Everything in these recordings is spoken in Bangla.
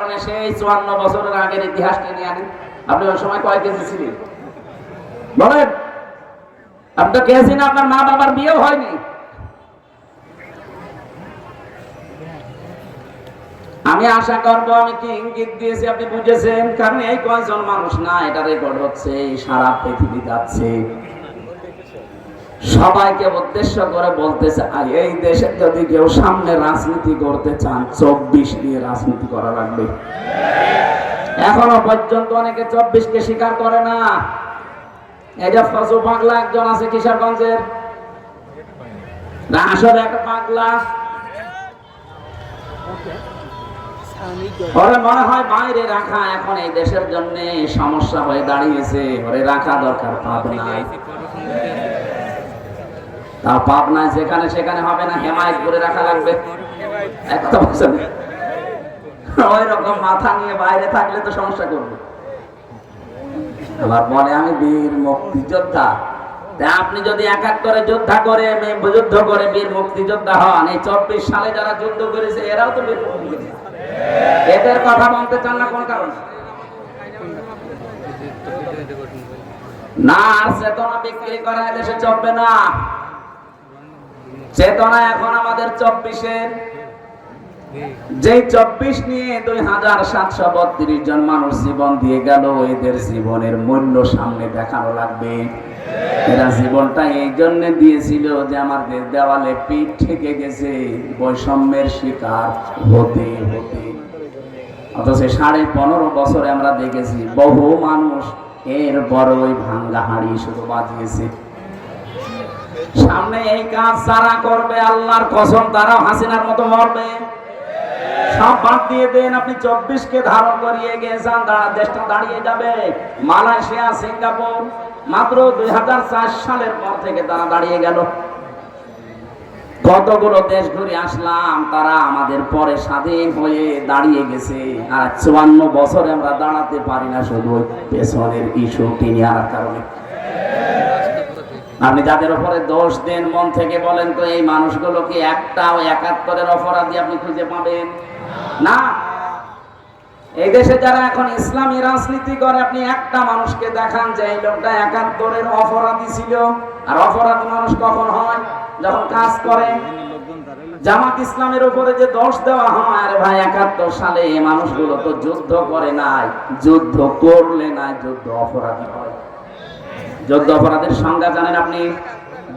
কারণে সেই চুয়ান্ন বছরের আগের নিয়ে আনেন আপনি ওই সময় কয় কেজি ছিলেন? বলেন। তো আপনার মা বাবার বিয়েও হয়নি। আমি আশা করব, আমি কি ইঙ্গিত দিয়েছি, আপনি বুঝেছেন? কারণ এই কয়জন মানুষ না, এটা রেকর্ড হচ্ছে সারা পৃথিবী যাচ্ছে। সবাইকে উদ্দেশ্য করে বলতেছে এই দেশে যদি কেউ সামনে রাজনীতি করতে চান, চব্বিশ নিয়ে রাজনীতি করা লাগবে। এখনও পর্যন্ত অনেকে চব্বিশ কে স্বীকার করে না। এই যে ফজু পাগলা একজন আছে কিশোরগঞ্জের। পাগলা। ওরে মনে হয় বাইরে রাখা এখন এই দেশের জন্য সমস্যা হয়ে দাঁড়িয়েছে। ওরে রাখা দরকার পাবনায় তা পাবনায় যেখানে সেখানে হবে না, হেমায়ত করে রাখা লাগবে। ওই রকম মাথা নিয়ে বাইরে থাকলে তো সমস্যা করবে। বলে, আমি বীর আপনি যদি একাত্তরে যোদ্ধা করে যুদ্ধ করে বীর মুক্তিযোদ্ধা হন, এই চব্বিশ সালে যারা যুদ্ধ করেছে, এরাও তো বীর এদের কথা বলতে চান না কোন কারণে? না, আর চেতনা বিক্রি করা দেশে চলবে না। চেতনা এখন আমাদের চব্বিশের। যে চব্বিশ নিয়ে দুই হাজার সাতশো বত্রিশ জন মানুষ জীবন দিয়ে গেল, এদের জীবনের মূল্য সামনে দেখানো লাগবে। এরা জীবনটা এই জন্য দিয়েছিল যে আমাদের দেওয়ালে পিঠ থেকে গেছে, বৈষম্যের শিকার হতে হতে। অথচ সাড়ে পনেরো বছরে আমরা দেখেছি বহু মানুষ এর বড়ই ভাঙ্গা হাড়ি শুধু বাজিয়েছে। সামনে এই কাজ যারা করবে, আল্লাহর কসম তারা হাসিনার মতো মরবে। সব বাদ দিয়ে দেন, আপনি চব্বিশ কে ধারণ করিয়ে গিয়েছেন দাঁড়া, দেশটা দাঁড়িয়ে যাবে। মালয়েশিয়া, সিঙ্গাপুর, মাত্র দুই সালের পর থেকে তারা দাঁড়িয়ে গেল। কতগুলো দেশ ঘুরে আসলাম, তারা আমাদের পরে স্বাধীন হয়ে দাঁড়িয়ে গেছে। আর চুয়ান্ন বছরে আমরা দাঁড়াতে পারি না শুধু পেছনের ইস্যু আনার কারণে। আপনি যাদের উপরে দোষ দেন, মন থেকে বলেন তো, এই মানুষগুলো কি একটা ও একাত্তরের অপরাধী আপনি খুঁজে পাবেন? না। এই দেশে যারা এখন ইসলামী রাজনীতি করে, আপনি একটা মানুষকে দেখান যে, এই লোকটা একাত্তরের অপরাধী ছিল। আর অপরাধী মানুষ কখন হয়? যখন কাজ করে। জামাত ইসলামের উপরে যে দোষ দেওয়া হয়, আরে ভাই, একাত্তর সালে এই মানুষগুলো তো যুদ্ধ করে নাই, যুদ্ধ করলে না যুদ্ধ অপরাধী হয়। যুদ্ধ অপরাধের সংজ্ঞা জানেন আপনি?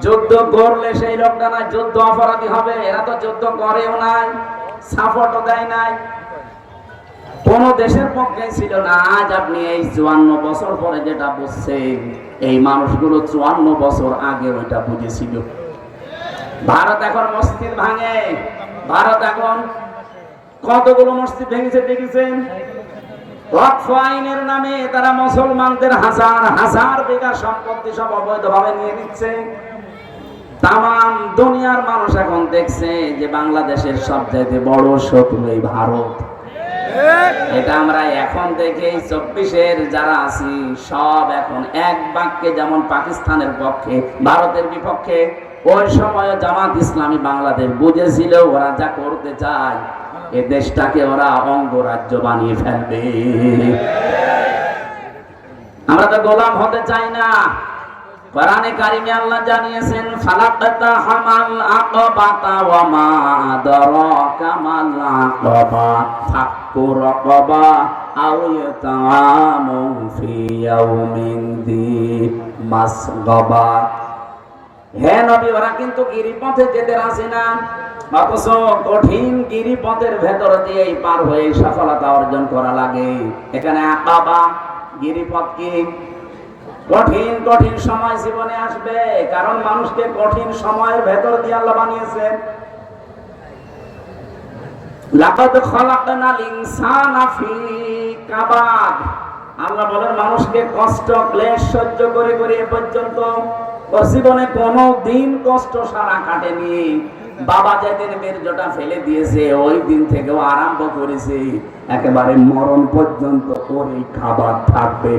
যুদ্ধ করলে সেই লোকটা না যুদ্ধ অপরাধী হবে। এরা তো যুদ্ধ করেও নাই সাপোর্টও দেয় নাই। কোন দেশের পক্ষে ছিল না। আজ আপনি এই চুয়ান্ন বছর পরে যেটা বুঝছেন, এই মানুষগুলো চুয়ান্ন বছর আগে ওইটা বুঝেছিল। ভারত এখন মসজিদ ভাঙে। ভারত এখন কতগুলো মসজিদ ভেঙেছে দেখেছেন? ওয়াকফ আইনের নামে তারা মুসলমানদের হাজার হাজার বিঘা সম্পত্তি সব অবৈধভাবে নিয়ে নিচ্ছে। দুনিয়ার মানুষ এখন দেখছে যে বাংলাদেশের সবচাইতে বড় শত্রু এই ভারত। এটা আমরা এখন দেখে চব্বিশের যারা আছি, সব এখন এক বাক্যে যেমন পাকিস্তানের পক্ষে, ভারতের বিপক্ষে, ওই সময় জামাত ইসলামী বাংলাদেশ বুঝেছিল ওরা যা করতে চায়। এ দেশটাকে ওরা অঙ্গরাজ্য বানিয়ে ফেলবে। আমরা তো গোলাম হতে চাই না। কোরআনে কারিমে আল্লাহ জানিয়েছেন ফালাকাতা হামাল ওয়া মা মাল আও ফি ইয়াউমিন দি মাসগাবা। হে নবী, ওরা কিন্তু গিরিপথে যেতে রাজি না। অথচ কঠিন গিরিপথের ভেতর দিয়েই পার হয়ে সফলতা অর্জন করা লাগে। এখানে আকাবা, গিরিপথ কি? কঠিন কঠিন সময় জীবনে আসবে, কারণ মানুষকে কঠিন সময়ের ভেতর দিয়ে আল্লাহ বানিয়েছেন লাকাদ খালাকনাল ইনসানা ফি কাবাদ। আল্লাহ বলেন, মানুষকে কষ্ট, ক্লেশ সহ্য করে করে এ পর্যন্ত জীবনে কোনো দিন কষ্ট সারা কাটেনি। বাবা যেদিন বীর্যটা ফেলে দিয়েছে, ওই দিন থেকেও আরম্ভ করেছে। একেবারে মরণ পর্যন্ত ওর এই খাবার থাকবে।